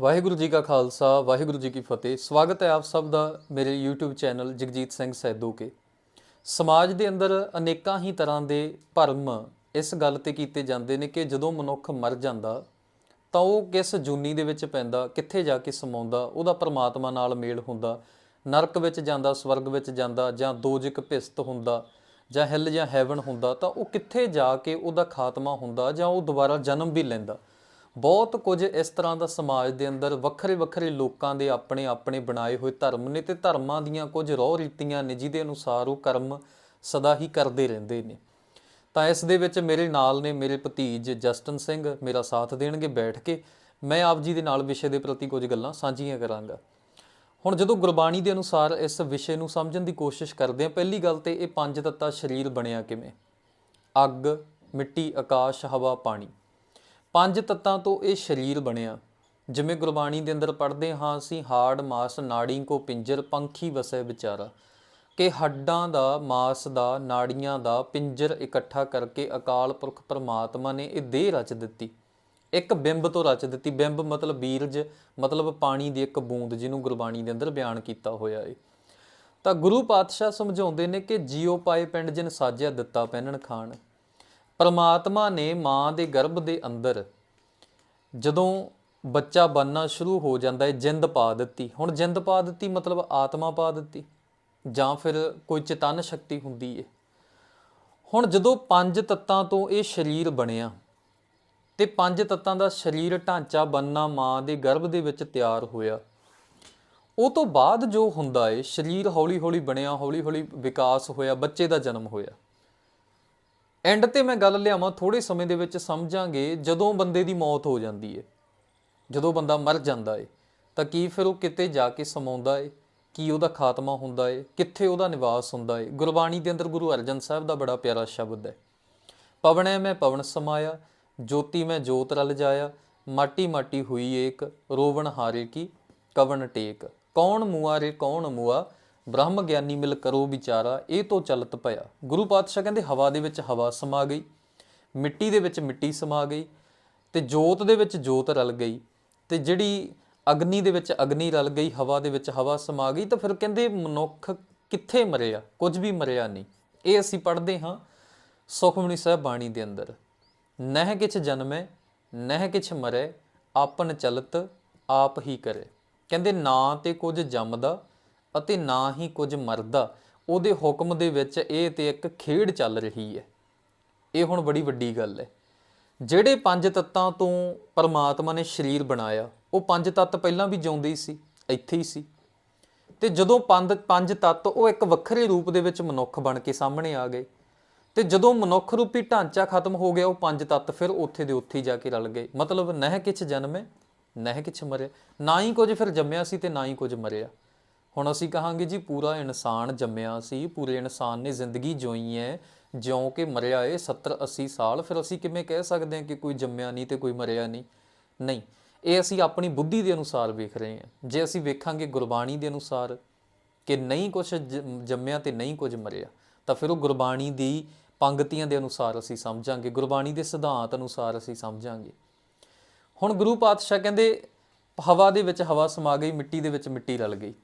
ਵਾਹਿਗੁਰੂ ਜੀ ਕਾ ਖਾਲਸਾ, ਵਾਹਿਗੁਰੂ ਜੀ ਕੀ ਫਤਿਹ। ਸਵਾਗਤ ਹੈ ਆਪ ਸਭ ਦਾ ਮੇਰੇ YouTube ਚੈਨਲ ਜਗਜੀਤ ਸਿੰਘ ਸੈਦੋ ਕੇ। ਸਮਾਜ ਦੇ ਅੰਦਰ ਅਨੇਕਾਂ ਹੀ ਤਰ੍ਹਾਂ ਦੇ ਭਰਮ ਇਸ ਗੱਲ ਤੇ ਕੀਤੇ ਜਾਂਦੇ ਨੇ ਕਿ ਜਦੋਂ ਮਨੁੱਖ ਮਰ ਜਾਂਦਾ, ਤਾਂ ਉਹ ਕਿਸ ਜੂਨੀ ਦੇ ਵਿੱਚ ਪੈਂਦਾ, ਕਿੱਥੇ ਜਾ ਕੇ ਸਮਾਉਂਦਾ, ਉਹਦਾ ਪਰਮਾਤਮਾ ਨਾਲ ਮੇਲ ਹੁੰਦਾ, ਨਰਕ ਵਿੱਚ ਜਾਂਦਾ, ਸਵਰਗ ਵਿੱਚ ਜਾਂਦਾ, ਜਾਂ ਦੋਜਕ ਭਿਸਤ ਹੁੰਦਾ, ਜਾਂ ਹਿੱਲ ਜਾਂ ਹੈਵਨ ਹੁੰਦਾ, ਤਾਂ ਉਹ ਕਿੱਥੇ ਜਾ ਕੇ ਉਹਦਾ ਖਾਤਮਾ ਹੁੰਦਾ, ਜਾਂ ਉਹ ਦੁਬਾਰਾ ਜਨਮ ਵੀ ਲੈਂਦਾ। ਬਹੁਤ ਕੁਝ ਇਸ ਤਰ੍ਹਾਂ ਦਾ ਸਮਾਜ ਦੇ ਅੰਦਰ ਵੱਖਰੇ ਵੱਖਰੇ ਲੋਕਾਂ ਦੇ ਆਪਣੇ ਆਪਣੇ ਬਣਾਏ ਹੋਏ ਧਰਮ ਨੇ ਤੇ ਧਰਮਾਂ ਦੀਆਂ ਕੁਝ ਰੋਹ ਰੀਤੀਆਂ ਨੇ ਜਿਹਦੇ ਅਨੁਸਾਰ ਉਹ ਕਰਮ ਸਦਾ ਹੀ ਕਰਦੇ ਰਹਿੰਦੇ ਨੇ। ਤਾਂ ਇਸ ਦੇ ਵਿੱਚ ਮੇਰੇ ਨਾਲ ਨੇ ਮੇਰੇ ਭਤੀਜ ਜਸਟਨ ਸਿੰਘ, ਮੇਰਾ ਸਾਥ ਦੇਣਗੇ ਬੈਠ ਕੇ। ਮੈਂ ਆਪ ਜੀ ਦੇ ਨਾਲ ਵਿਸ਼ੇ ਦੇ ਪ੍ਰਤੀ ਕੁਝ ਗੱਲਾਂ ਸਾਂਝੀਆਂ ਕਰਾਂਗਾ। ਹੁਣ ਜਦੋਂ ਗੁਰਬਾਣੀ ਦੇ ਅਨੁਸਾਰ ਇਸ ਵਿਸ਼ੇ ਨੂੰ ਸਮਝਣ ਦੀ ਕੋਸ਼ਿਸ਼ ਕਰਦੇ ਹਾਂ, ਪਹਿਲੀ ਗੱਲ ਤੇ ਇਹ ਪੰਜ ਤੱਤਾ ਸਰੀਰ ਬਣਿਆ ਕਿਵੇਂ? ਅੱਗ, ਮਿੱਟੀ, ਆਕਾਸ਼, ਹਵਾ, ਪਾਣੀ। ਪੰਜ ਤੱਤਾਂ ਤੋਂ ਇਹ ਸਰੀਰ ਬਣਿਆ। ਜਿਵੇਂ ਗੁਰਬਾਣੀ ਦੇ ਅੰਦਰ ਪੜ੍ਹਦੇ ਹਾਂ ਅਸੀਂ, ਹਾੜ, ਮਾਸ, ਨਾੜੀ, ਕੋ ਪਿੰਜਰ, ਪੰਖੀ ਵਸੈ ਵਿਚਾਰਾ। ਕਿ ਹੱਡਾਂ ਦਾ, ਮਾਸ ਦਾ, ਨਾੜੀਆਂ ਦਾ ਪਿੰਜਰ ਇਕੱਠਾ ਕਰਕੇ ਅਕਾਲ ਪੁਰਖ ਪਰਮਾਤਮਾ ਨੇ ਇਹ ਦੇਹ ਰਚ ਦਿੱਤੀ। ਇੱਕ ਬਿੰਬ ਤੋਂ ਰਚ ਦਿੱਤੀ। ਬਿੰਬ ਮਤਲਬ ਬੀਰਜ, ਮਤਲਬ ਪਾਣੀ ਦੀ ਇੱਕ ਬੂੰਦ ਜਿਹਨੂੰ ਗੁਰਬਾਣੀ ਦੇ ਅੰਦਰ ਬਿਆਨ ਕੀਤਾ ਹੋਇਆ ਏ। ਤਾਂ ਗੁਰੂ ਪਾਤਸ਼ਾਹ ਸਮਝਾਉਂਦੇ ਨੇ ਕਿ ਜਿਉ ਪਾਏ ਪਿੰਡ ਜਿਨ ਸਾਜਿਆ ਦਿੱਤਾ ਪਹਿਨਣ ਖਾਣ। ਪਰਮਾਤਮਾ ਨੇ ਮਾਂ ਦੇ ਗਰਭ ਦੇ ਅੰਦਰ ਜਦੋਂ ਬੱਚਾ ਬਣਨਾ ਸ਼ੁਰੂ ਹੋ ਜਾਂਦਾ ਹੈ, ਜਿੰਦ ਪਾ ਦਿੱਤੀ। ਹੁਣ ਜਿੰਦ ਪਾ ਦਿੱਤੀ ਮਤਲਬ ਆਤਮਾ ਪਾ ਦਿੱਤੀ, ਜਾਂ ਫਿਰ ਕੋਈ ਚੇਤਨ ਸ਼ਕਤੀ ਹੁੰਦੀ ਹੈ ਹੁਣ ਜਦੋਂ ਪੰਜ ਤੱਤਾਂ ਤੋਂ ਇਹ ਸਰੀਰ ਬਣਿਆ, ਤੇ ਪੰਜ ਤੱਤਾਂ ਦਾ ਸਰੀਰ ਢਾਂਚਾ ਬੰਨਾ ਮਾਂ ਦੇ ਗਰਭ ਦੇ ਵਿੱਚ ਤਿਆਰ ਹੋਇਆ, ਉਹ ਤੋਂ ਬਾਅਦ ਜੋ ਹੁੰਦਾ ਏ, ਸਰੀਰ ਹੌਲੀ-ਹੌਲੀ ਬਣਿਆ, ਹੌਲੀ-ਹੌਲੀ ਵਿਕਾਸ ਹੋਇਆ, ਬੱਚੇ ਦਾ ਜਨਮ ਹੋਇਆ। ਐਂਡ ਤੇ ਮੈਂ ਗੱਲ ਲਿਆਵਾਂ ਥੋੜੇ ਸਮੇਂ ਦੇ ਵਿੱਚ ਸਮਝਾਂਗੇ ਜਦੋਂ ਬੰਦੇ ਦੀ ਮੌਤ ਹੋ ਜਾਂਦੀ ਏ, ਜਦੋਂ ਬੰਦਾ ਮਰ ਜਾਂਦਾ ਏ, ਤਾਂ ਕੀ ਫਿਰ ਉਹ ਕਿਤੇ ਜਾ ਕੇ ਸਮਾਉਂਦਾ ਏ, ਕੀ ਉਹਦਾ ਖਾਤਮਾ ਹੁੰਦਾ ਏ, ਕਿੱਥੇ ਉਹਦਾ ਨਿਵਾਸ ਹੁੰਦਾ ਏ? ਗੁਰਬਾਣੀ ਦੇ ਅੰਦਰ ਗੁਰੂ ਅਰਜਨ ਸਾਹਿਬ ਦਾ ਬੜਾ ਪਿਆਰਾ ਸ਼ਬਦ ਹੈ। ਪਵਣੈ ਮੈਂ ਪਵਨ ਸਮਾਇਆ, ਜੋਤੀ ਮੈਂ ਜੋਤ ਰਲ ਜਾਇਆ, ਮਾਟੀ ਮਾਟੀ ਹੋਈ ਏਕ, ਰੋਵਣ ਹਾਰੇ ਕੀ ਕਵਨ ਟੇਕ। ਕੌਣ ਮੂਆ ਰੇ ਕੌਣ ਮੂਆ ਬ੍ਰਹਮ ਗਿਆਨੀ ਮਿਲ ਕਰੋ ਵਿਚਾਰਾ, ਇਹ ਤੋਂ ਚਲਤ ਪਿਆ। ਗੁਰੂ ਪਾਤਸ਼ਾਹ ਕਹਿੰਦੇ, ਹਵਾ ਦੇ ਵਿੱਚ ਹਵਾ ਸਮਾ ਗਈ, ਮਿੱਟੀ ਦੇ ਵਿੱਚ ਮਿੱਟੀ ਸਮਾ ਗਈ, ਤੇ ਜੋਤ ਦੇ ਵਿੱਚ ਜੋਤ ਰਲ ਗਈ, ਤੇ ਜਿਹੜੀ ਅਗਨੀ ਦੇ ਵਿੱਚ ਅਗਨੀ ਰਲ ਗਈ, ਹਵਾ ਦੇ ਵਿੱਚ ਹਵਾ ਸਮਾ ਗਈ, ਤਾਂ ਫਿਰ ਕਹਿੰਦੇ ਮਨੁੱਖ ਕਿੱਥੇ ਮਰਿਆ? ਕੁਝ ਵੀ ਮਰਿਆ ਨਹੀਂ। ਇਹ ਅਸੀਂ ਪੜ੍ਹਦੇ ਹਾਂ ਸੁਖਮਨੀ ਸਾਹਿਬ ਬਾਣੀ ਦੇ ਅੰਦਰ। ਨਹਿ ਕਿਛ ਜਨਮੈ, ਨਹਿ ਕਿਛ ਮਰੈ, ਆਪਨ ਚਲਤ ਆਪ ਹੀ ਕਰੇ। ਕਹਿੰਦੇ, ਨਾ ਤੇ ਕੁਝ ਜੰਮਦਾ ਅਤੇ ਨਾ ਹੀ ਕੁਝ ਮਰਦਾ, ਉਹਦੇ ਹੁਕਮ ਦੇ ਵਿੱਚ ਇਹ ਤੇ ਇੱਕ ਖੇਡ ਚੱਲ ਰਹੀ ਹੈ। ਇਹ ਹੁਣ ਬੜੀ ਵੱਡੀ ਗੱਲ ਹੈ। ਜਿਹੜੇ ਪੰਜ ਤੱਤਾਂ ਤੋਂ ਪਰਮਾਤਮਾ ਨੇ ਸਰੀਰ ਬਣਾਇਆ, ਉਹ ਪੰਜ ਤੱਤ ਪਹਿਲਾਂ ਵੀ ਜਿਉਂਦੇ ਹੀ ਸੀ, ਇੱਥੇ ਹੀ ਸੀ। ਤੇ ਜਦੋਂ ਪੰਜ ਪੰਜ ਤੱਤ ਉਹ ਇੱਕ ਵੱਖਰੇ ਰੂਪ ਦੇ ਵਿੱਚ ਮਨੁੱਖ ਬਣ ਕੇ ਸਾਹਮਣੇ ਆ ਗਏ, ਤੇ ਜਦੋਂ ਮਨੁੱਖ ਰੂਪੀ ਢਾਂਚਾ ਖਤਮ ਹੋ ਗਿਆ, ਉਹ ਪੰਜ ਤੱਤ ਫਿਰ ਉੱਥੇ ਦੇ ਉੱਥੇ ਹੀ ਜਾ ਕੇ ਰਲ ਗਏ। ਮਤਲਬ ਨਹਿ ਕਿਛ ਜਨਮੇ ਨਹਿ ਕਿਛ ਮਰੇ ਨਾ ਹੀ ਕੁਝ ਫਿਰ ਜੰਮਿਆ ਸੀ ਤੇ ਨਾ ਹੀ ਕੁਝ ਮਰਿਆ। ਹੁਣ ਅਸੀਂ ਕਹਾਂਗੇ ਜੀ, ਪੂਰਾ ਇਨਸਾਨ ਜੰਮਿਆ ਸੀ, ਪੂਰੇ ਇਨਸਾਨ ਨੇ ਜ਼ਿੰਦਗੀ ਜੋਈ ਹੈ, ਜਿਉਂ ਕਿ ਮਰਿਆ ਏ 70 80 ਸਾਲ। ਫਿਰ ਅਸੀਂ ਕਿਵੇਂ ਕਹਿ ਸਕਦੇ ਹਾਂ ਕਿ ਕੋਈ ਜੰਮਿਆ ਨਹੀਂ ਤੇ ਕੋਈ ਮਰਿਆ ਨਹੀਂ? ਨਹੀਂ, ਇਹ ਅਸੀਂ ਆਪਣੀ ਬੁੱਧੀ ਦੇ ਅਨੁਸਾਰ ਵੇਖ ਰਹੇ ਹਾਂ। ਜੇ ਅਸੀਂ ਵੇਖਾਂਗੇ ਗੁਰਬਾਣੀ ਦੇ ਅਨੁਸਾਰ ਕਿ ਨਹੀਂ ਕੁਝ ਜੰਮਿਆ ਤੇ ਨਹੀਂ ਕੁਝ ਮਰਿਆ, ਤਾਂ ਫਿਰ ਉਹ ਗੁਰਬਾਣੀ ਦੀ ਪੰਗਤੀਆਂ ਦੇ ਅਨੁਸਾਰ ਅਸੀਂ ਸਮਝਾਂਗੇ, ਗੁਰਬਾਣੀ ਦੇ ਸਿਧਾਂਤ ਅਨੁਸਾਰ ਅਸੀਂ ਸਮਝਾਂਗੇ। ਹੁਣ ਗੁਰੂ ਪਾਤਸ਼ਾਹ ਕਹਿੰਦੇ, ਹਵਾ ਦੇ ਵਿੱਚ ਹਵਾ ਸਮਾ ਗਈ, ਮਿੱਟੀ ਦੇ ਵਿੱਚ ਮਿੱਟੀ ਰਲ ਗਈ।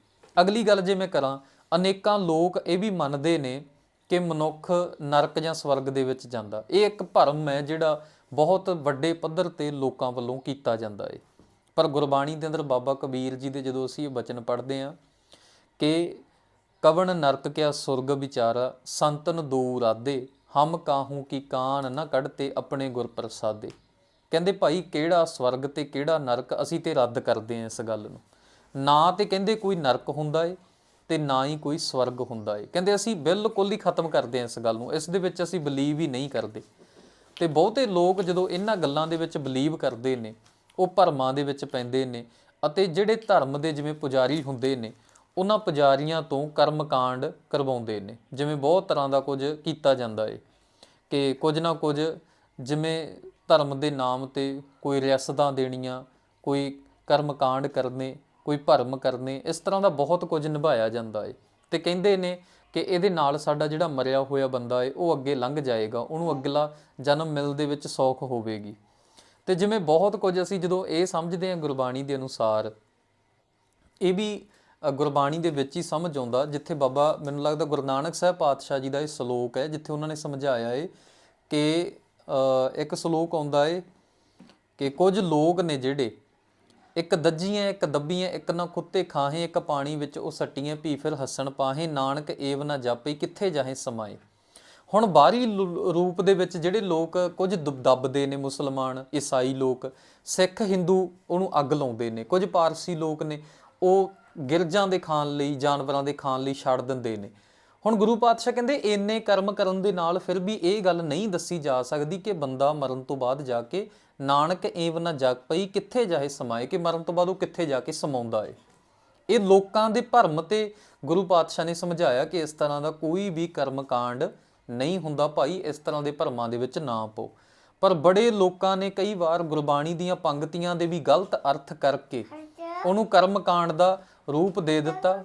ਅਗਲੀ ਗੱਲ ਜੇ ਮੈਂ ਕਰਾਂ, ਅਨੇਕਾਂ ਲੋਕ ਇਹ ਵੀ ਮੰਨਦੇ ਨੇ ਕਿ ਮਨੁੱਖ ਨਰਕ ਜਾਂ ਸਵਰਗ ਦੇ ਵਿੱਚ ਜਾਂਦਾ। ਇਹ ਇੱਕ ਭਰਮ ਹੈ ਜਿਹੜਾ ਬਹੁਤ ਵੱਡੇ ਪੱਧਰ ਤੇ ਲੋਕਾਂ ਵੱਲੋਂ ਕੀਤਾ ਜਾਂਦਾ ਹੈ ਪਰ ਗੁਰਬਾਣੀ ਦੇ ਅੰਦਰ ਬਾਬਾ ਕਬੀਰ ਜੀ ਦੇ ਜਦੋਂ ਅਸੀਂ ਇਹ ਬਚਨ ਪੜ੍ਹਦੇ ਹਾਂ ਕਿ ਕਵਣ ਨਰਕ ਕਿਆ ਸੁਰਗ ਵਿਚਾਰਾ, ਸੰਤਨ ਦੋ ਰਾਦੇ, ਹਮ ਕਾਹੂ ਕੀ ਕਾਨ ਨਾ ਕੱਢਤੇ ਆਪਣੇ ਗੁਰ ਪ੍ਰਸਾਦੇ। ਕਹਿੰਦੇ ਭਾਈ ਕਿਹੜਾ ਸਵਰਗ ਤੇ ਕਿਹੜਾ ਨਰਕ ਅਸੀਂ ਤੇ ਰੱਦ ਕਰਦੇ ਆਂ ਇਸ ਗੱਲ ਨੂੰ। ਨਾ ਤੇ ਕਹਿੰਦੇ ਕੋਈ ਨਰਕ ਹੁੰਦਾ ਏ ਤੇ ਨਾ ਹੀ ਕੋਈ ਸਵਰਗ ਹੁੰਦਾ ਏ। ਕਹਿੰਦੇ ਅਸੀਂ ਬਿਲਕੁਲ ਹੀ ਖਤਮ ਕਰਦੇ ਹਾਂ ਇਸ ਗੱਲ ਨੂੰ, ਇਸ ਦੇ ਵਿੱਚ ਅਸੀਂ ਬਲੀਵ ਹੀ ਨਹੀਂ ਕਰਦੇ। ਤੇ ਬਹੁਤੇ ਲੋਕ ਜਦੋਂ ਇਹਨਾਂ ਗੱਲਾਂ ਦੇ ਵਿੱਚ ਬਲੀਵ ਕਰਦੇ ਨੇ, ਉਹ ਭਰਮਾਂ ਦੇ ਵਿੱਚ ਪੈਂਦੇ ਨੇ ਅਤੇ ਜਿਹੜੇ ਧਰਮ ਦੇ ਜਿਵੇਂ ਪੁਜਾਰੀ ਹੁੰਦੇ ਨੇ, ਉਹਨਾਂ ਪੁਜਾਰੀਆਂ ਤੋਂ ਕਰਮਕਾਂਡ ਕਰਵਾਉਂਦੇ ਨੇ। ਜਿਵੇਂ ਬਹੁਤ ਤਰ੍ਹਾਂ ਦਾ ਕੁਝ ਕੀਤਾ ਜਾਂਦਾ ਏ ਕਿ ਕੁਝ ਨਾ ਕੁਝ ਜਿਵੇਂ ਧਰਮ ਦੇ ਨਾਮ ਤੇ ਕੋਈ ਰਿਆਸਤਾਂ ਦੇਣੀਆਂ, ਕੋਈ ਕਰਮਕਾਂਡ ਕਰਨੇ ਕੋਈ ਭਰਮ ਕਰਨੇ, ਇਸ ਤਰ੍ਹਾਂ ਦਾ ਬਹੁਤ ਕੁਝ ਨਿਭਾਇਆ ਜਾਂਦਾ ਏ। ਤੇ ਕਹਿੰਦੇ ਨੇ ਕਿ ਇਹਦੇ ਨਾਲ ਸਾਡਾ ਜਿਹੜਾ ਮਰਿਆ ਹੋਇਆ ਬੰਦਾ ਏ, ਉਹ ਅੱਗੇ ਲੰਘ ਜਾਏਗਾ, ਉਹਨੂੰ ਅਗਲਾ ਜਨਮ ਮਿਲ ਦੇ ਵਿੱਚ ਸੌਖ ਹੋਵੇਗੀ। ਤੇ ਜਿਵੇਂ ਬਹੁਤ ਕੁਝ ਅਸੀਂ ਜਦੋਂ ਇਹ ਸਮਝਦੇ ਹਾਂ ਗੁਰਬਾਣੀ ਦੇ ਅਨੁਸਾਰ, ਇਹ ਵੀ ਗੁਰਬਾਣੀ ਦੇ ਵਿੱਚ ਹੀ ਸਮਝ ਆਉਂਦਾ, ਜਿੱਥੇ ਬਾਬਾ, ਮੈਨੂੰ ਲੱਗਦਾ ਗੁਰੂ ਨਾਨਕ ਸਾਹਿਬ ਪਾਤਸ਼ਾਹ ਜੀ ਦਾ ਇਹ ਸ਼ਲੋਕ ਹੈ, ਜਿੱਥੇ ਉਹਨਾਂ ਨੇ ਸਮਝਾਇਆ ਏ ਕਿ ਇੱਕ ਸ਼ਲੋਕ ਆਉਂਦਾ ਏ ਕਿ ਕੁਝ ਲੋਕ ਨੇ ਜਿਹੜੇ ਇੱਕ ਦੱਜੀਆਂ, ਇੱਕ ਦੱਬੀਆਂ, ਇੱਕ ਨਾ ਕੁੱਤੇ ਖਾਹੇ, ਇੱਕ ਪਾਣੀ ਵਿੱਚ ਉਹ ਸੱਟੀਆਂ, ਭੀ ਫਿਰ ਹੱਸਣ ਪਾਹੇ, ਨਾਨਕ ਏਵ ਨਾ ਜਾਪੇ, ਕਿੱਥੇ ਜਾਹੇ ਸਮਾਏ। ਹੁਣ ਬਾਹਰੀ ਲੂ- ਰੂਪ ਦੇ ਵਿੱਚ ਜਿਹੜੇ ਲੋਕ ਕੁਝ ਦਬ- ਦੱਬਦੇ ਨੇ ਮੁਸਲਮਾਨ, ਈਸਾਈ ਲੋਕ, ਸਿੱਖ, ਹਿੰਦੂ ਉਹਨੂੰ ਅੱਗ ਲਾਉਂਦੇ ਨੇ। ਕੁਝ ਪਾਰਸੀ ਲੋਕ ਨੇ, ਉਹ ਗਿਰਜਾਂ ਦੇ ਖਾਣ ਲਈ, ਜਾਨਵਰਾਂ ਦੇ ਖਾਣ ਲਈ ਛੱਡ ਦਿੰਦੇ ਨੇ। ਹੁਣ ਗੁਰੂ ਪਾਤਸ਼ਾਹ ਕਹਿੰਦੇ ਇੰਨੇ ਕਰਮ ਕਰਨ ਦੇ ਨਾਲ ਫਿਰ ਵੀ ਇਹ ਗੱਲ ਨਹੀਂ ਦੱਸੀ ਜਾ ਸਕਦੀ ਕਿ ਬੰਦਾ ਮਰਨ ਤੋਂ ਬਾਅਦ ਜਾ ਕੇ ਨਾਨਕ ਏਵ ਨਾ ਜਗ ਪਈ ਕਿੱਥੇ ਜਾਏ ਸਮਾਏ ਕਿ ਮਰਨ ਤੋਂ ਬਾਅਦ ਉਹ ਕਿੱਥੇ ਜਾ ਕੇ ਸਮਾਉਂਦਾ ਏ? ਇਹ ਲੋਕਾਂ ਦੇ ਭਰਮ ਤੇ ਗੁਰੂ ਪਾਤਸ਼ਾਹ ਨੇ ਸਮਝਾਇਆ ਕਿ ਇਸ ਤਰ੍ਹਾਂ ਦਾ ਕੋਈ ਵੀ ਕਰਮ ਕਾਂਡ ਨਹੀਂ ਹੁੰਦਾ ਭਾਈ ਇਸ ਤਰ੍ਹਾਂ ਦੇ ਭਰਮਾਂ ਦੇ ਵਿੱਚ ਨਾ ਪਓ। ਪਰ ਬੜੇ ਲੋਕਾਂ ਨੇ ਕਈ ਵਾਰ ਗੁਰਬਾਣੀ ਦੀਆਂ ਪੰਕਤੀਆਂ ਦੇ ਵੀ ਗਲਤ ਅਰਥ ਕਰਕੇ ਉਹਨੂੰ ਕਰਮ ਕਾਂਡ ਦਾ ਰੂਪ ਦੇ ਦਿੱਤਾ।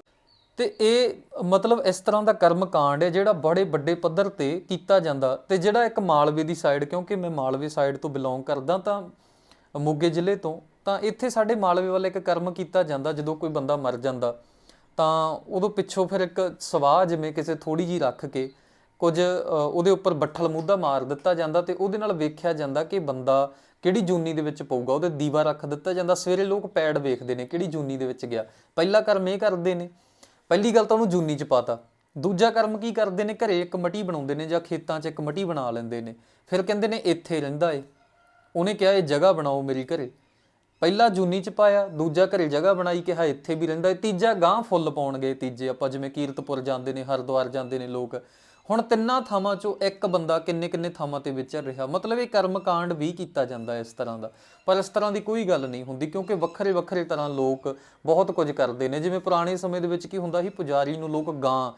ਤੇ ਇਹ ਮਤਲਬ ਇਸ ਤਰ੍ਹਾਂ ਦਾ ਕਰਮ ਕਾਂਡ ਹੈ ਜਿਹੜਾ ਬੜੇ ਵੱਡੇ ਪੱਧਰ ਤੇ ਕੀਤਾ ਜਾਂਦਾ ਤੇ ਜਿਹੜਾ ਇੱਕ ਮਾਲਵੇ ਦੀ ਸਾਈਡ ਕਿਉਂਕਿ ਮੈਂ ਮਾਲਵੇ ਸਾਈਡ ਤੋਂ ਬਿਲੋਂਗ ਕਰਦਾ ਤਾਂ ਮੋਗੇ ਜ਼ਿਲ੍ਹੇ ਤੋਂ, ਤਾਂ ਇੱਥੇ ਸਾਡੇ ਮਾਲਵੇ ਵੱਲ ਇੱਕ ਕਰਮ ਕੀਤਾ ਜਾਂਦਾ, ਜਦੋਂ ਕੋਈ ਬੰਦਾ ਮਰ ਜਾਂਦਾ, ਤਾਂ ਉਦੋਂ ਪਿੱਛੋਂ ਫਿਰ ਇੱਕ ਸਵਾਹ ਜਿਵੇਂ ਕਿਸੇ ਥੋੜੀ ਜੀ ਰੱਖ ਕੇ ਕੁਝ ਉਹਦੇ ਉੱਪਰ ਬੱਠਲ ਮੂਧਾ ਮਾਰ ਦਿੱਤਾ ਜਾਂਦਾ ਤੇ ਉਹਦੇ ਨਾਲ ਵੇਖਿਆ ਜਾਂਦਾ ਕਿ ਬੰਦਾ ਕਿਹੜੀ ਜੂਨੀ ਦੇ ਵਿੱਚ ਪਊਗਾ, ਉਹਦੇ ਦੀਵਾ ਰੱਖ ਦਿੱਤਾ ਜਾਂਦਾ, ਸਵੇਰੇ ਲੋਕ ਪੈੜ ਵੇਖਦੇ ਨੇ ਕਿਹੜੀ ਜੂਨੀ ਦੇ ਵਿੱਚ ਗਿਆ। ਪਹਿਲਾ ਕਰਮ ਇਹ ਕਰਦੇ ਨੇ। ਪਹਿਲੀ ਗੱਲ ਤਾਂ ਉਹਨੂੰ ਜੂਨੀ ਚ ਪਾਤਾ। ਦੂਜਾ ਕਰਮ ਕੀ ਕਰਦੇ ਨੇ? ਘਰੇ ਇੱਕ ਮਟੀ ਬਣਾਉਂਦੇ ਨੇ ਜਾਂ ਖੇਤਾਂ 'ਚ ਇੱਕ ਮਟੀ ਬਣਾ ਲੈਂਦੇ ਨੇ। ਫਿਰ ਕਹਿੰਦੇ ਨੇ ਇੱਥੇ ਰਹਿੰਦਾ ਏ। ਉਹਨੇ ਕਿਹਾ, ਇਹ ਜਗ੍ਹਾ ਬਣਾਓ ਮੇਰੀ ਘਰੇ। ਪਹਿਲਾ ਜੂਨੀ ਚ ਪਾਇਆ, ਦੂਜਾ ਘਰੇ ਜਗ੍ਹਾ ਬਣਾਈ ਕਿਹਾ ਇੱਥੇ ਵੀ ਰਹਿੰਦਾ ਏ। ਤੀਜਾ ਗਾਂ ਫੁੱਲ ਪਾਉਣਗੇ ਤੀਜੇ। ਆਪਾਂ ਜਿਵੇਂ ਕੀਰਤਪੁਰ ਜਾਂਦੇ ਨੇ, ਹਰਿਦੁਆਰ ਜਾਂਦੇ ਨੇ ਲੋਕ। ਹੁਣ ਤਿੰਨਾਂ ਥਾਵਾਂ ਚੋਂ ਇੱਕ ਬੰਦਾ ਕਿੰਨੇ ਕਿੰਨੇ ਥਾਵਾਂ ਤੇ ਵਿਚਰ ਰਿਹਾ? ਮਤਲਬ ਇਹ ਕਰਮ ਕਾਂਡ ਵੀ ਕੀਤਾ ਜਾਂਦਾ ਇਸ ਤਰ੍ਹਾਂ ਦਾ। ਪਰ ਇਸ ਤਰ੍ਹਾਂ ਦੀ ਕੋਈ ਗੱਲ ਨਹੀਂ ਹੁੰਦੀ, ਕਿਉਂਕਿ ਵੱਖਰੇ ਵੱਖਰੇ ਤਰ੍ਹਾਂ ਲੋਕ ਬਹੁਤ ਕੁਝ ਕਰਦੇ ਨੇ। ਜਿਵੇਂ ਪੁਰਾਣੇ ਸਮੇਂ ਦੇ ਵਿੱਚ ਕੀ ਹੁੰਦਾ ਸੀ, ਪੁਜਾਰੀ ਨੂੰ ਲੋਕ ਗਾਂ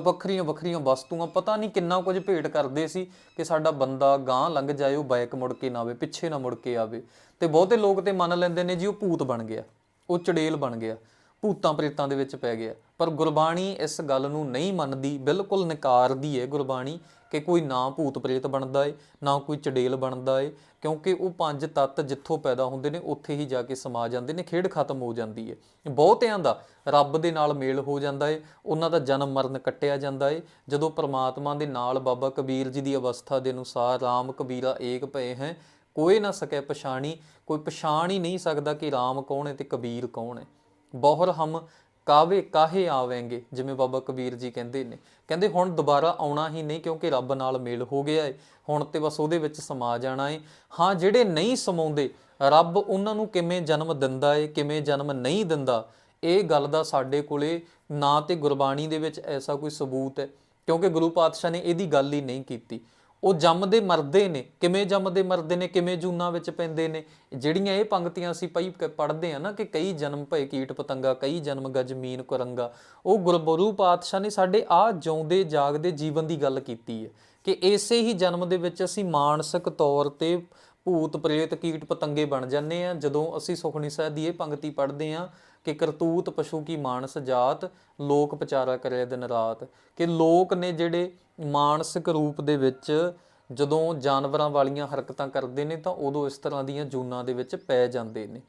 ਵੱਖਰੀਆਂ ਵੱਖਰੀਆਂ ਵਸਤੂਆਂ, ਪਤਾ ਨਹੀਂ ਕਿੰਨਾ ਕੁਝ ਭੇਟ ਕਰਦੇ ਸੀ ਕਿ ਸਾਡਾ ਬੰਦਾ ਗਾਂ ਲੰਘ ਜਾਏ, ਉਹ ਬੈਕ ਮੁੜ ਕੇ ਨਾ ਆਵੇ, ਪਿੱਛੇ ਨਾ ਮੁੜ ਕੇ ਆਵੇ। ਤੇ ਬਹੁਤੇ ਲੋਕ ਤੇ ਮੰਨ ਲੈਂਦੇ ਨੇ ਜੀ, ਉਹ ਭੂਤ ਬਣ ਗਿਆ, ਉਹ ਚੜੇਲ ਬਣ ਗਿਆ। ਭੂਤਾਂ ਪ੍ਰੇਤਾਂ ਦੇ ਵਿੱਚ ਪੈ ਗਿਆ। ਪਰ ਗੁਰਬਾਣੀ ਇਸ ਗੱਲ ਨੂੰ ਨਹੀਂ ਮੰਨਦੀ, ਬਿਲਕੁਲ ਨਕਾਰਦੀ ਹੈ ਗੁਰਬਾਣੀ ਕਿ ਕੋਈ ਨਾ ਭੂਤ ਪ੍ਰੇਤ ਬਣਦਾ ਏ, ਨਾ ਕੋਈ ਚੜੇਲ ਬਣਦਾ ਏ, ਕਿਉਂਕਿ ਉਹ ਪੰਜ ਤੱਤ ਜਿੱਥੋਂ ਪੈਦਾ ਹੁੰਦੇ ਨੇ, ਉੱਥੇ ਹੀ ਜਾ ਕੇ ਸਮਾ ਜਾਂਦੇ ਨੇ, ਖੇਡ ਖਤਮ ਹੋ ਜਾਂਦੀ ਏ। ਬਹੁਤਿਆਂ ਦਾ ਰੱਬ ਦੇ ਨਾਲ ਮੇਲ ਹੋ ਜਾਂਦਾ ਏ, ਉਹਨਾਂ ਦਾ ਜਨਮ ਮਰਨ ਕੱਟਿਆ ਜਾਂਦਾ ਏ। ਜਦੋਂ ਪ੍ਰਮਾਤਮਾ ਦੇ ਨਾਲ ਬਾਬਾ ਕਬੀਰ ਜੀ ਦੀ ਅਵਸਥਾ ਦੇ ਅਨੁਸਾਰ RAM ਕਬੀਰਾ ਏਕ ਪਏ ਹੈ, ਕੋਈ ਨਾ ਸਕੇ ਪਛਾਣੀ, ਕੋਈ ਪਛਾਣ ਹੀ ਨਹੀਂ ਸਕਦਾ ਕਿ RAM ਕੌਣ ਹੈ ਤੇ ਕਬੀਰ ਕੌਣ ਹੈ ਬਹੁਰ ਹਮ ਕਾਵੇ ਕਾਹੇ ਆਵੇਂਗੇ? ਜਿਵੇਂ ਬਾਬਾ ਕਬੀਰ ਜੀ ਕਹਿੰਦੇ ਨੇ। ਕਹਿੰਦੇ ਹੁਣ ਦੁਬਾਰਾ ਆਉਣਾ ਹੀ ਨਹੀਂ ਕਿਉਂਕਿ ਰੱਬ ਨਾਲ ਮੇਲ ਹੋ ਗਿਆ ਏ। ਹੁਣ ਤੇ ਬਸ ਉਹਦੇ ਵਿੱਚ ਸਮਾ ਜਾਣਾ ਹੈ ਹਾਂ, ਜਿਹੜੇ ਨਹੀਂ ਸਮਾਉਂਦੇ, ਰੱਬ ਉਹਨਾਂ ਨੂੰ ਕਿਵੇਂ ਜਨਮ ਦਿੰਦਾ ਏ, ਕਿਵੇਂ ਜਨਮ ਨਹੀਂ ਦਿੰਦਾ? ਇਹ ਗੱਲ ਦਾ ਸਾਡੇ ਕੋਲੇ ਨਾ ਤੇ ਗੁਰਬਾਣੀ ਦੇ ਵਿੱਚ ਐਸਾ ਕੋਈ ਸਬੂਤ ਹੈ। ਕਿਉਂਕਿ ਗੁਰੂ ਪਾਤਸ਼ਾਹ ਨੇ ਇਹਦੀ ਗੱਲ ਹੀ ਨਹੀਂ ਕੀਤੀ। ਉਹ ਜੰਮਦੇ ਮਰਦੇ ਨੇ। ਕਿਵੇਂ ਜੰਮਦੇ ਮਰਦੇ ਨੇ, ਕਿਵੇਂ ਜੂਨਾਂ ਵਿੱਚ ਪੈਂਦੇ ਨੇ। ਜਿਹੜੀਆਂ ਇਹ ਪੰਕਤੀਆਂ ਅਸੀਂ ਪਈ ਪੜ੍ਹਦੇ ਆ ਨਾ ਕਿ ਕਈ ਜਨਮ ਭਏ ਕੀਟ ਪਤੰਗਾ, ਕਈ ਜਨਮ ਗਾ ਜ਼ਮੀਨ ਕੁਰੰਗਾ, ਉਹ ਗੁਰਬਰੂ ਪਾਤਸ਼ਾਹ ਨੇ ਸਾਡੇ ਆ ਜਿਉਂਦੇ, ਜਾਗਦੇ ਜੀਵਨ ਦੀ ਗੱਲ ਕੀਤੀ ਹੈ ਕਿ ਇਸੇ ਹੀ ਜਨਮ ਦੇ ਵਿੱਚ ਅਸੀਂ ਮਾਨਸਿਕ ਤੌਰ ਤੇ ਭੂਤ ਪ੍ਰੇਤ ਕੀਟ ਪਤੰਗੇ ਬਣ ਜਾਂਦੇ ਆ ਜਦੋਂ ਅਸੀਂ ਸੁਖਣੀ ਸਾਹਿਬ ਦੀ ਇਹ ਪੰਕਤੀ ਪੜ੍ਹਦੇ ਆ ਕਿ ਕਰਤੂਤ ਪਸ਼ੂ ਕੀ ਮਾਨਸ ਜਾਤ, ਲੋਕ ਪਚਾਰਾ ਕਰੇ ਦਿਨ ਰਾਤ। ਕਿ ਲੋਕ ਨੇ ਜਿਹੜੇ ਮਾਨਸਿਕ ਰੂਪ ਦੇ ਵਿੱਚ ਜਦੋਂ ਜਾਨਵਰਾਂ ਵਾਲੀਆਂ ਹਰਕਤਾਂ ਕਰਦੇ ਨੇ ਤਾਂ ਉਦੋਂ ਇਸ ਤਰ੍ਹਾਂ ਦੀਆਂ ਜੂਨਾਂ ਦੇ ਵਿੱਚ ਪੈ ਜਾਂਦੇ ਨੇ।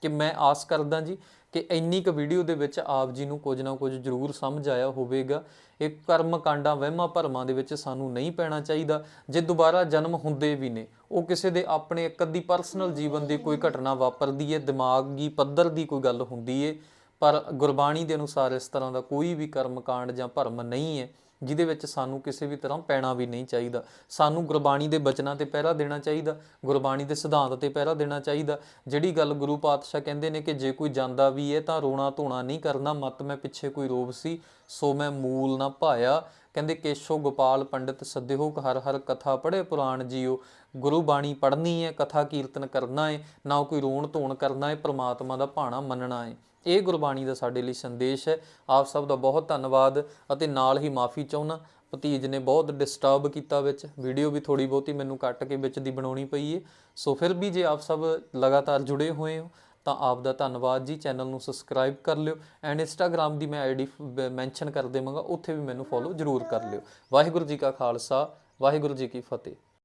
ਕਿ ਮੈਂ ਆਸ ਕਰਦਾ ਜੀ ਕਿ ਇੰਨੀ ਕੁ ਵੀਡੀਓ ਦੇ ਵਿੱਚ ਆਪ ਜੀ ਨੂੰ ਕੁਝ ਨਾ ਕੁਝ ਜ਼ਰੂਰ ਸਮਝ ਆਇਆ ਹੋਵੇਗਾ। ਇਹ ਕਰਮ ਕਾਂਡਾਂ, ਵਹਿਮਾਂ ਭਰਮਾਂ ਦੇ ਵਿੱਚ ਸਾਨੂੰ ਨਹੀਂ ਪੈਣਾ ਚਾਹੀਦਾ। ਜੇ ਦੁਬਾਰਾ ਜਨਮ ਹੁੰਦੇ ਵੀ ਨੇ, ਉਹ ਕਿਸੇ ਦੇ ਆਪਣੇ ਇੱਕ ਅੱਧੀ ਪਰਸਨਲ ਜੀਵਨ ਦੀ ਕੋਈ ਘਟਨਾ ਵਾਪਰਦੀ ਹੈ ਦਿਮਾਗੀ ਪੱਧਰ ਦੀ ਕੋਈ ਗੱਲ ਹੁੰਦੀ ਹੈ ਪਰ ਗੁਰਬਾਣੀ ਦੇ ਅਨੁਸਾਰ ਇਸ ਤਰ੍ਹਾਂ ਦਾ ਕੋਈ ਵੀ ਕਰਮ ਕਾਂਡ ਜਾਂ ਭਰਮ ਨਹੀਂ ਹੈ ਜਿਹਦੇ ਵਿੱਚ ਸਾਨੂੰ ਕਿਸੇ ਵੀ ਤਰ੍ਹਾਂ ਪੈਣਾ ਵੀ ਨਹੀਂ ਚਾਹੀਦਾ। ਸਾਨੂੰ ਗੁਰਬਾਣੀ ਦੇ ਬਚਨਾਂ ਤੇ ਪਹਿਰਾ ਦੇਣਾ ਚਾਹੀਦਾ। ਗੁਰਬਾਣੀ ਦੇ ਸਿਧਾਂਤ ਤੇ ਪਹਿਰਾ ਦੇਣਾ ਚਾਹੀਦਾ। ਜਿਹੜੀ ਗੱਲ ਗੁਰੂ ਪਾਤਸ਼ਾਹ ਕਹਿੰਦੇ ਨੇ ਕਿ ਜੇ ਕੋਈ ਜਾਂਦਾ ਵੀ ਹੈ ਤਾਂ ਰੋਣਾ ਧੋਣਾ ਨਹੀਂ ਕਰਨਾ, ਮਤ ਮੈਂ ਪਿੱਛੇ ਕੋਈ ਰੋਬ ਸੀ, ਸੋ ਮੈਂ ਮੂਲ ਨਾ ਭਾਇਆ। ਕਹਿੰਦੇ, ਕੇਸ਼ੋ ਗੋਪਾਲ ਪੰਡਿਤ ਸੱਦਿਓ ਹਰ ਹਰ ਕਥਾ ਪੜ੍ਹੇ ਪੁਰਾਣ ਜੀਓ। ਗੁਰੂ ਬਾਣੀ ਪੜ੍ਹਨੀ ਹੈ ਕਥਾ ਕੀਰਤਨ ਕਰਨਾ ਹੈ ਨਾ ਕੋਈ ਰੋਣ ਧੋਣ ਕਰਨਾ ਹੈ ਪ੍ਰਮਾਤਮਾ ਦਾ ਭਾਣਾ ਮੰਨਣਾ ਹੈ ਇਹ ਗੁਰਬਾਣੀ ਦਾ ਸਾਡੇ ਲਈ ਸੰਦੇਸ਼ ਹੈ। ਆਪ ਸਭ ਦਾ ਬਹੁਤ ਧੰਨਵਾਦ ਅਤੇ ਨਾਲ ਹੀ ਮਾਫੀ ਚਾਹੁੰਦਾ। ਭਤੀਜ ਨੇ ਬਹੁਤ ਡਿਸਟਰਬ ਕੀਤਾ ਵਿੱਚ। ਵੀਡੀਓ ਵੀ ਥੋੜੀ ਬਹੁਤੀ ਮੈਨੂੰ ਕੱਟ ਕੇ ਵਿੱਚ ਦੀ ਬਣਾਉਣੀ ਪਈ ਹੈ ਸੋ ਫਿਰ ਵੀ ਜੇ ਆਪ ਸਭ ਲਗਾਤਾਰ ਜੁੜੇ ਹੋਏ ਹੋ, ਤਾਂ ਆਪ ਦਾ ਧੰਨਵਾਦ ਜੀ। ਚੈਨਲ ਨੂੰ ਸਬਸਕ੍ਰਾਈਬ ਕਰ ਲਿਓ ਐਂਡ ਇੰਸਟਾਗ੍ਰam ਦੀ ਮੈਂ ਆਈਡੀ ਮੈਂਸ਼ਨ ਕਰ ਦੇਵਾਂਗਾ। ਉੱਥੇ ਵੀ ਮੈਨੂੰ ਫੋਲੋ ਜ਼ਰੂਰ ਕਰ ਲਿਓ। ਵਾਹਿਗੁਰੂ ਜੀ ਕਾ ਖਾਲਸਾ, ਵਾਹਿਗੁਰੂ ਜੀ ਕੀ ਫਤਿਹ।